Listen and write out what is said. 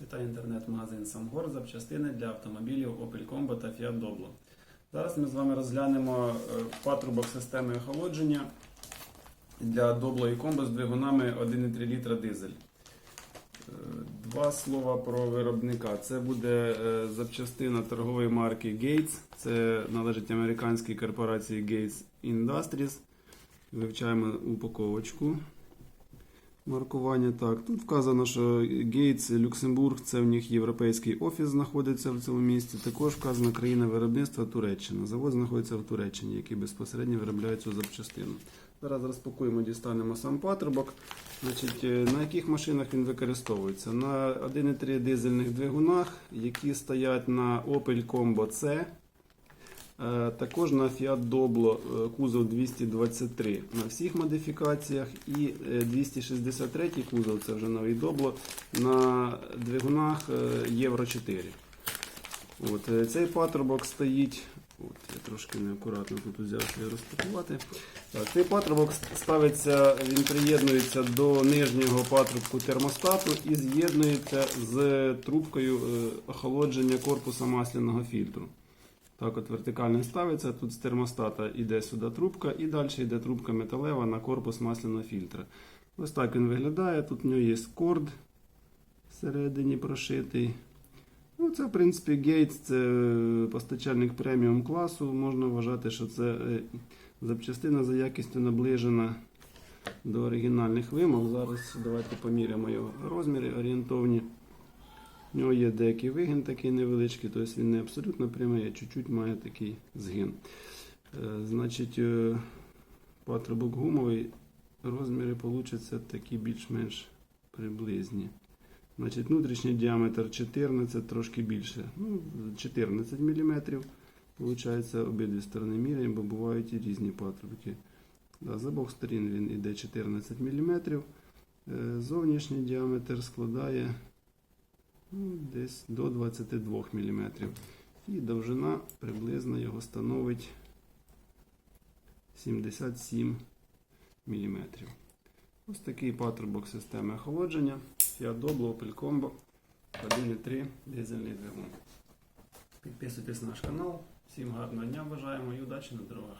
Вас інтернет-магазин Самгор запчастини для автомобілів Opel Combo та Fiat Doblo. Зараз ми з вами розглянемо е, патрубок системи охолодження для Doblo і Combo з двигунами 1,3 літра дизель. Е, Два слова про виробника. Це буде е, запчастина торгової марки Gates. Це належить американській корпорації Gates Industries. Вивчаємо упаковочку. Маркування так. Тут вказано, що Гейтс Люксембург, це в них європейський офіс знаходиться в цьому місті. Також вказана країна виробництва Туреччина. Завод знаходиться в Туреччині, який безпосередньо виробляє цю запчастину. Зараз розпакуємо, дістанемо сам патрубок. Значить, е, на яких машинах він використовується? На 1,3 дизельних двигунах, які стоять на Opel Combo C. Е, Також на Fiat Doblo е, кузов 223 на всіх модифікаціях і е, 263 кузов, це вже новий Doblo, на двигунах е, Євро 4. От, е, цей патрубок стоїть. От, я трошки неакуратно тут взяв розпакувати. Так, цей патрубок ставиться, він приєднується до нижнього патрубку термостату і з'єднується з трубкою е, охолодження корпуса масляного фільтру. Так от вертикально ставиться, тут з термостата йде сюди трубка і далі йде трубка металева на корпус масляного фільтра. Ось так він виглядає. Тут в нього є корд всередині прошитий. Ну, це, в принципі, Gates, це е, постачальник преміум класу. Можна вважати, що це е, запчастина за якістю наближена до оригінальних вимог. Зараз давайте поміряємо його розміри орієнтовні. У нього є деякий вигін такий невеличкий, тобто він не абсолютно прямий, а чуть-чуть має такий згин. Е, Значить, е, патрубок гумовий, розміри получаться такі більш-менш приблизні. Значить, внутрішній діаметр 14, трошки більше. Ну, 14 мм. Получається, обидві сторони міряємо, бо бувають і різні патрубки. Да, з обох сторін він іде 14 мм. Зовнішній діаметр складає десь до 22 мм. І довжина приблизно його становить 77 мм. Ось такий патрубок системи охолодження. Fiat Doblo Opel Combo 1.3 дизельний двигун. Підписуйтесь на наш канал. Всім гарного дня бажаємо і удачі на дорогах.